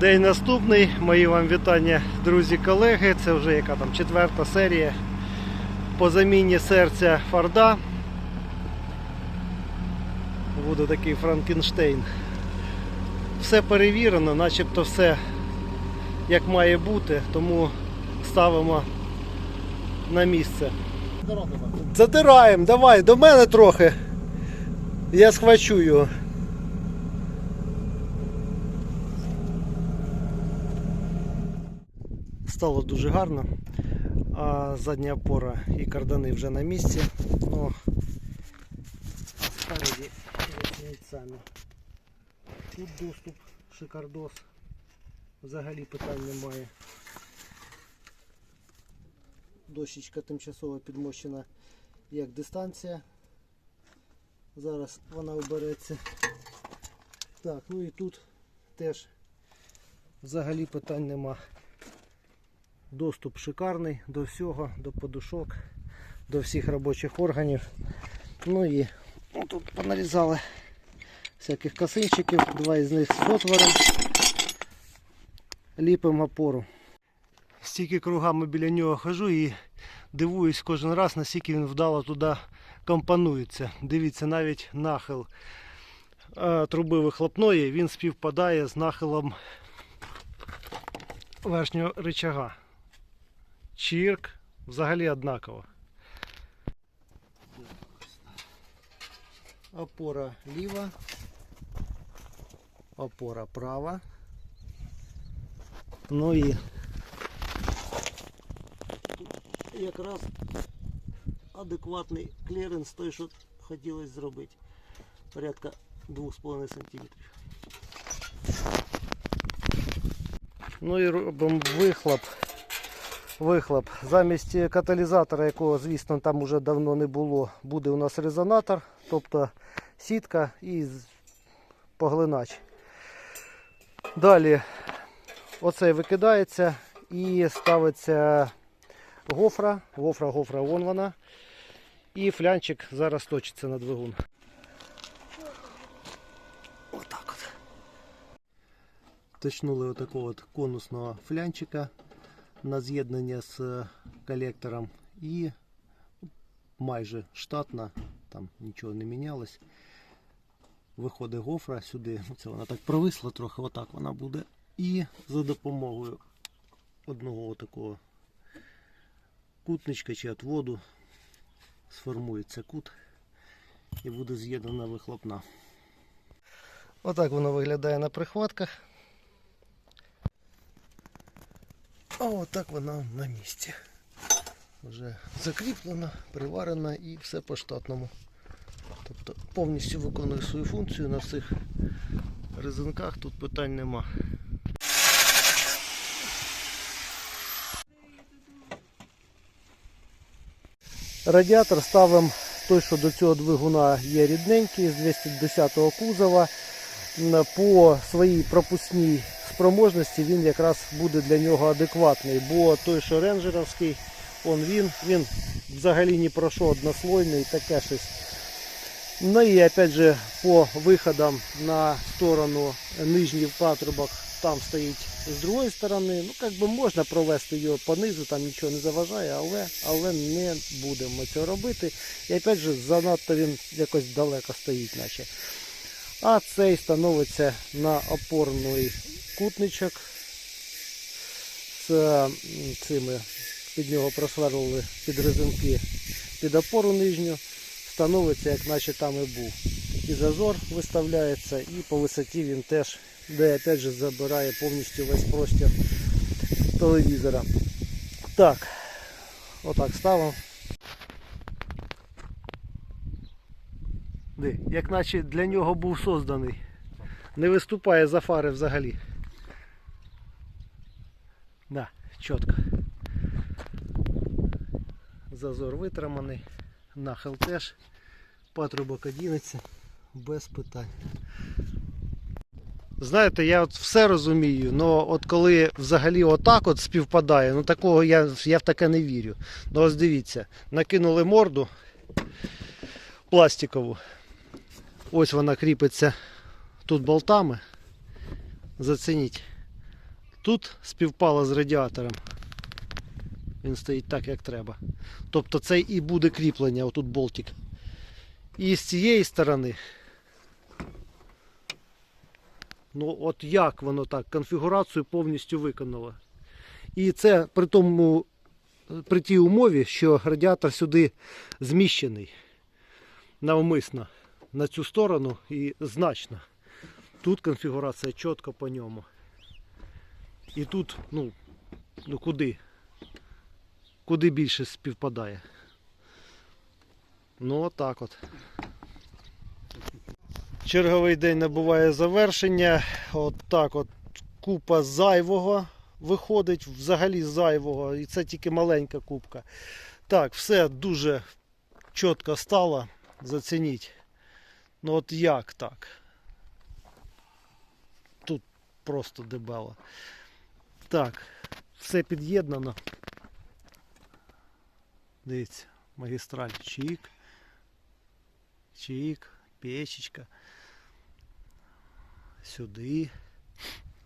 День наступний. Мої вам вітання, друзі-колеги. Це вже яка там четверта серія по заміні серця Форда. Буде такий Франкенштейн. Все перевірено, начебто все як має бути, тому ставимо на місце. Задираємо, давай, до мене трохи. Я схвачу його. Стало дуже гарно. А задня опора і кардани вже на місці. Ну, а спереді самі. Тут доступ, шикардос. Взагалі питань немає. Дощечка тимчасово підмощена як дистанція. Зараз вона обереться. Так, ну і тут теж взагалі питань нема. Доступ шикарний до всього, до подушок, до всіх робочих органів. Ну і ну, тут понарізали всяких косинчиків, два із них з отвором. Ліпимо опору. Стільки кругами біля нього хожу і дивуюсь кожен раз, наскільки він вдало туди компонується. Дивіться, навіть нахил е, труби вихлопної він співпадає з нахилом верхнього рычага. Чірк взагалі однаково. Опора ліва, опора права. Ну і тут якраз адекватний кліренс той, що хотілося зробити. Порядка 2,5 см. Ну і робимо вихлоп. Вихлоп. Замість каталізатора, якого, звісно, там уже давно не було, буде у нас резонатор, тобто сітка і поглинач. Далі оцей викидається і ставиться гофра. Гофра, гофра, вон вона. І флянчик зараз точиться на двигун. Отак от. Точнули отакого от конусного флянчика на з'єднання з е, колектором і майже штатно, там нічого не мінялось. Виходить гофра сюди, ну, це вона так провисла трохи, отак вона буде. І за допомогою одного такого кутничка чи отводу сформується кут і буде з'єднана вихлопна. Отак воно виглядає на прихватках. А отак вона на місці. Вже закріплена, приварена і все по штатному. Тобто повністю виконує свою функцію на всіх резинках, тут питань нема. Радіатор ставимо той, що до цього двигуна є рідненький, з 210 кузова. По своїй пропускній спроможності він якраз буде для нього адекватний, бо той, що рейнджеровський, он він, він взагалі ні про що однослойний, таке щось. Ну і опять же по виходам на сторону нижніх патрубок там стоїть з другої сторони. Ну як би можна провести його по низу, там нічого не заважає, але, але не будемо цього робити. І опять же занадто він якось далеко стоїть, наче. А цей становиться на опорний кутничок з цими під нього просверлили під резинки під опору нижню. Становиться, як наче там і був. І зазор виставляється, і по висоті він теж, де опять же забирає повністю весь простір телевізора. Так, отак ставимо. Як наче для нього був созданий. Не виступає за фари взагалі. Да, чітко. Зазор витриманий, нахил теж, патрубок одінеться, без питань. Знаєте, я от все розумію, але от коли взагалі отак от співпадає, ну такого я, я в таке не вірю. Ну ось дивіться, накинули морду пластикову. Ось вона кріпиться тут болтами. Зацініть. Тут співпало з радіатором. Він стоїть так, як треба. Тобто це і буде кріплення, отут болтик. І з цієї сторони. Ну от як воно так, конфігурацію повністю виконало. І це при тому, при тій умові, що радіатор сюди зміщений навмисно на цю сторону і значно. Тут конфігурація чітко по ньому. І тут, ну, ну куди? Куди більше співпадає. Ну отак от. Черговий день набуває завершення. От от купа зайвого виходить, взагалі зайвого. І це тільки маленька купка. Так, все дуже чітко стало. Зацініть. Ну от як так? Тут просто дебело. Так, все під'єднано. Дивіться, магістраль чик. Чик, печечка. Сюди,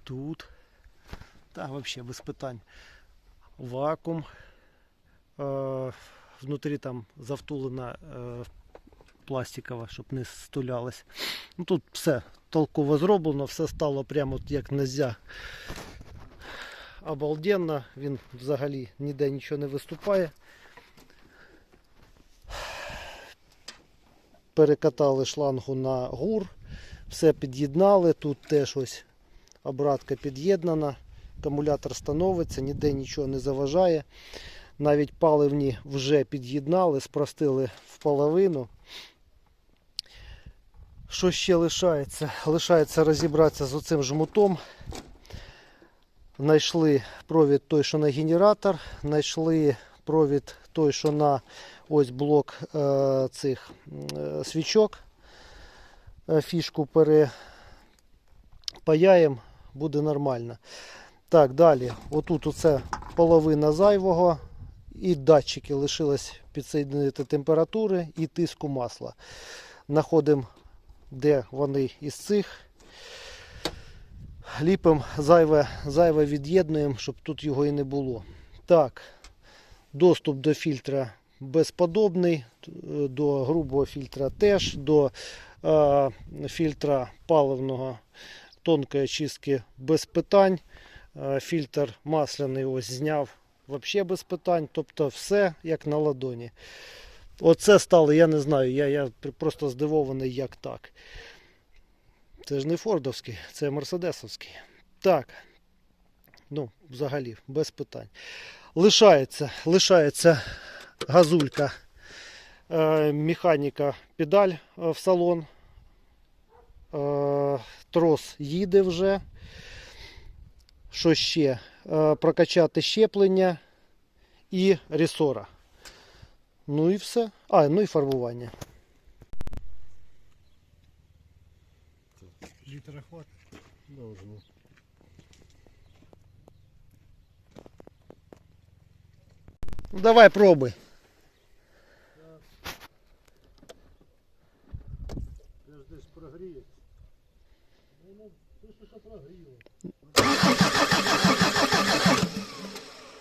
тут. Та взагалі без питань. Вакуум. Е, внутрі там завтулена е, пластикова, щоб не стулялась. Ну, тут все толково зроблено, все стало прямо як нельзя. Обалденно, він взагалі ніде нічого не виступає. Перекатали шлангу на гур, все під'єднали, тут теж ось обратка під'єднана, акумулятор становиться, ніде нічого не заважає. Навіть паливні вже під'єднали, спростили в половину. Що ще лишається? Лишається розібратися з оцим жмутом. Знайшли провід той, що на генератор, знайшли провід той, що на ось блок е, цих е, свічок. Е, фішку перепаяємо, буде нормально. Так, далі. Отут оце половина зайвого. І датчики лишилось підсоєднити температури і тиску масла. Знаходимо, де вони із цих. Ліпимо зайве, зайве від'єднуємо, щоб тут його і не було. Так, доступ до фільтра безподобний, до грубого фільтра теж, до е, фільтра паливного тонкої очистки без питань. Е, фільтр масляний ось зняв взагалі без питань. Тобто все як на ладоні. Оце стало, я не знаю, я, я просто здивований, як так. Це ж не фордовський, це мерседесовський. Так. Ну, взагалі, без питань. Лишається, лишається газулька, е, механіка, педаль е, в салон. Е, трос їде вже. Що ще? Е, прокачати щеплення і ресора. Ну і все. А, ну і фарбування. Літра хватить? Должно. Ну, давай пробуй. Я ж десь прогріє. Ну, пише, що прогріло.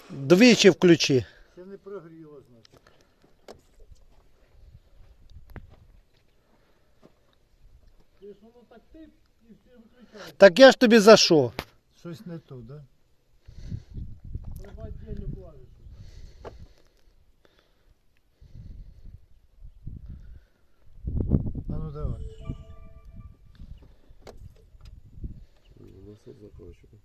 Двічі включи. Так я ж тобі за що? Щось не то, да? Треба віддільну клавішу. А ну давай. Насос закручиваю.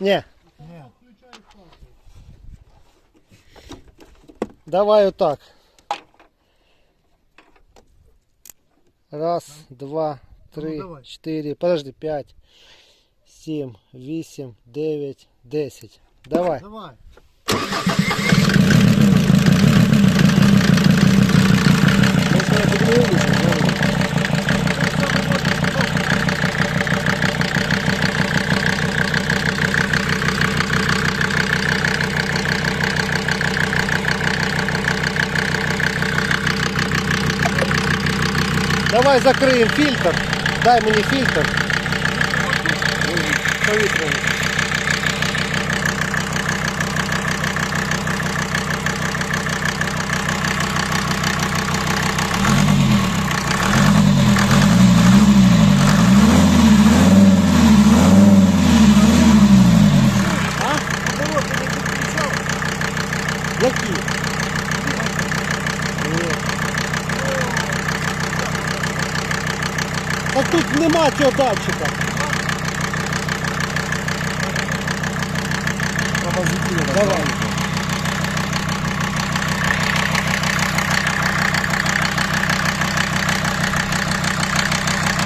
Ні, Ні. давай отак. Раз, два, три, давай. чотири, подожди, п'ять, сім, вісім, дев'ять, десять. Давай. Давай. Можна Давай закриємо фільтр. Дай мені фільтр. повітря. Цього давчика. Давай.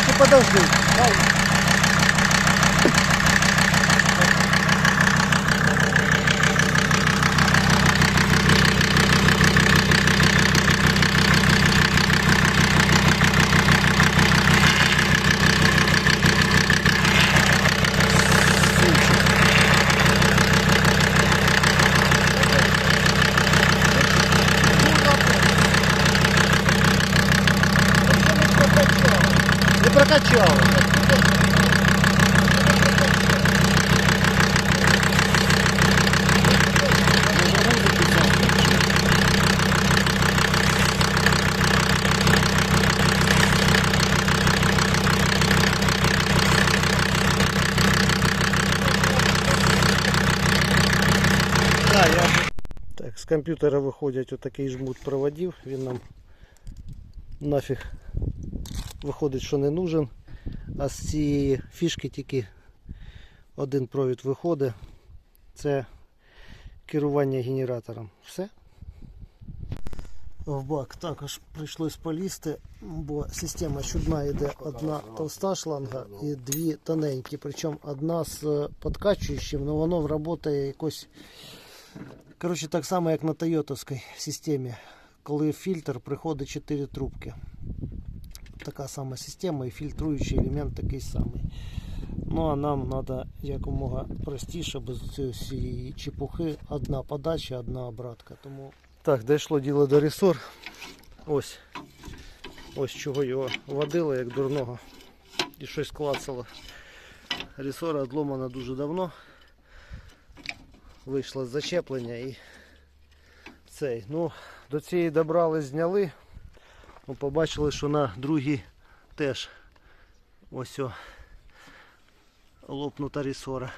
Ти подожди. Дай. Я... Так, з комп'ютера виходять отакий жмут проводів, він нам нафіг виходить, що не нужен. А з цієї фішки тільки один провід виходить. Це керування генератором. Все. В бак також прийшлось полізти, бо система чудна йде одна товста шланга і дві тоненькі. Причому одна з е, подкачуючим, але воно працює якось. Коротше, так само, як на Тойотовській системі, коли в фільтр приходить 4 трубки така сама система і фільтруючий елемент такий самий. Ну а нам треба якомога простіше, без цієї чепухи, одна подача, одна обратка. Тому... Так, дійшло діло до ресор. Ось. Ось чого його водило, як дурного. І щось клацало. Ресора відломана дуже давно. Вийшло з зачеплення і цей. Ну, до цієї добрали, зняли. Побачили, що на другій теж ось о, лопнута рісора.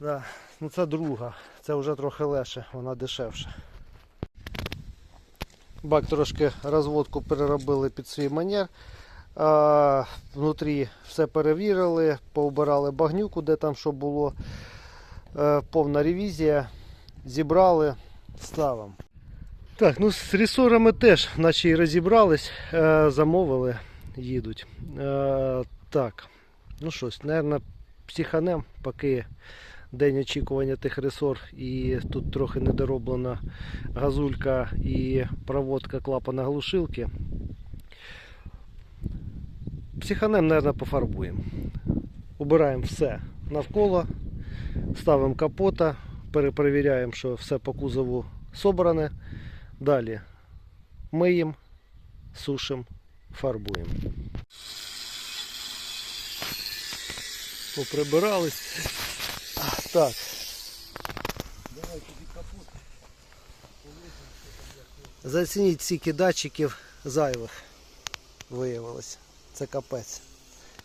Да. Ну це друга, це вже трохи легше, вона дешевша. Бак трошки розводку переробили під свій манер. А, внутрі все перевірили, поубирали багнюку, де там що було. Е, повна ревізія. Зібрали, ставимо. Так, ну з ресорами теж, наче і розібрались, е, замовили, їдуть. Е, так, ну щось, мабуть, психанем, поки день очікування тих ресор і тут трохи недороблена газулька і проводка клапана глушилки. Психанем, мабуть, пофарбуємо. Убираємо все навколо, ставимо капота, перепровіряємо, що все по кузову собране. Далі миємо, сушимо, фарбуємо. Поприбирались. Так. Зацініть скільки датчиків зайвих виявилось. Це капець.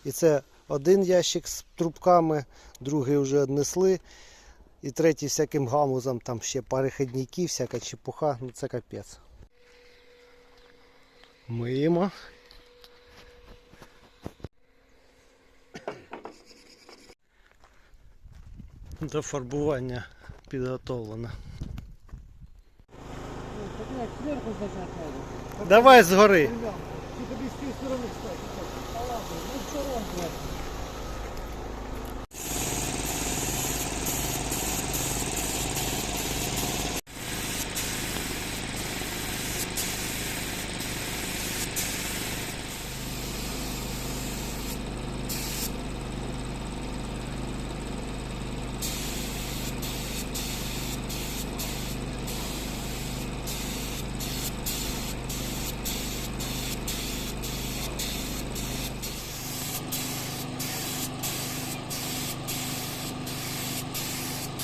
І це один ящик з трубками, другий вже однесли. І третій всяким гамузом, там ще перехідники, всяка чепуха, ну це капець. Миємо. До фарбування підготовлено. Давай згори. Ты тобі з тієї сторони встать.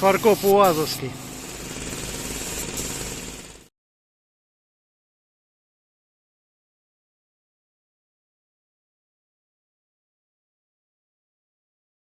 Фаркоп Уазовський.